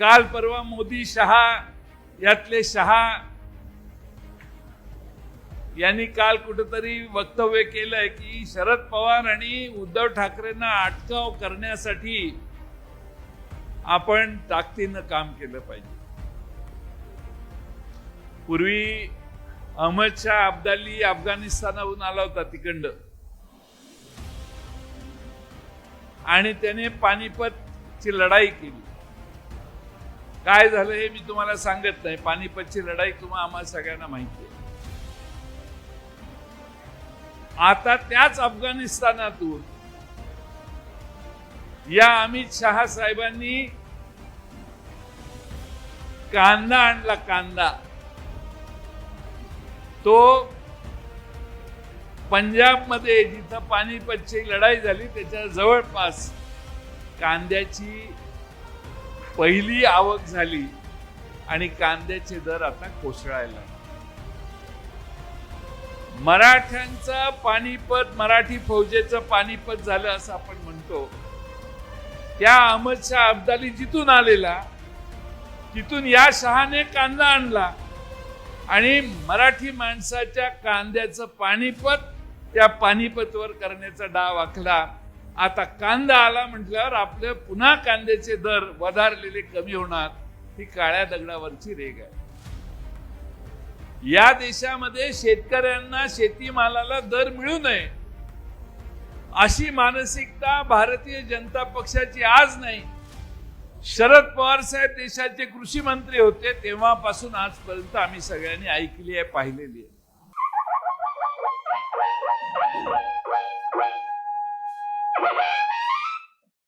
काल परवा मोदी शहा यातले शहा यांनी काल कुठेतरी वक्तव्य केलंय की शरद पवार आणि उद्धव ठाकरेंना अटकाव करण्यासाठी आपण ताकदीनं काम केलं पाहिजे. पूर्वी अहमद शाह अब्दाली अफगाणिस्तानाहून आला होता तिकडं. आणि त्याने पानिपतची लढाई केली. काय झालं हे मी तुम्हाला सांगत नाही. पानिपतची लढाई तुम्हाला आम्हाला सगळ्यांना माहिती आहे. आता त्याच अफगाणिस्तानातून या अमित शहा साहेबांनी कांदा आणला कांदा. तो पंजाबमध्ये जिथं पानिपतची लढाई झाली त्याच्या जवळपास कांद्याची पहिली आवक झाली आणि कांद्याचे दर आता कोसळायला मराठ्यांचा मराठ्यांचं पानिपत मराठी फौजेचं पानिपत झालं असं आपण म्हणतो. त्या अहमद शाह अब्दाली जिथून आलेला तिथून या शहाने कांदा आणला आणि मराठी माणसाच्या कांद्याचं पानिपत त्या पानिपतवर करण्याचा डाव आखला. आता कांदा आला म्हटल्यावर आपले पुन्हा कांद्याचे दर वधारलेले कमी होणार ही काळ्या दगडावरची रेग आहे. या देशामध्ये शेतकऱ्यांना शेतीमालाला दर मिळू नये. अशी मानसिकता भारतीय जनता पक्षाची आज नाही. शरद पवार साहेब देशाचे कृषी मंत्री होते तेव्हापासून आजपर्यंत आम्ही सगळ्यांनी ऐकली आहे पाहिलेली आहे. Woohoo!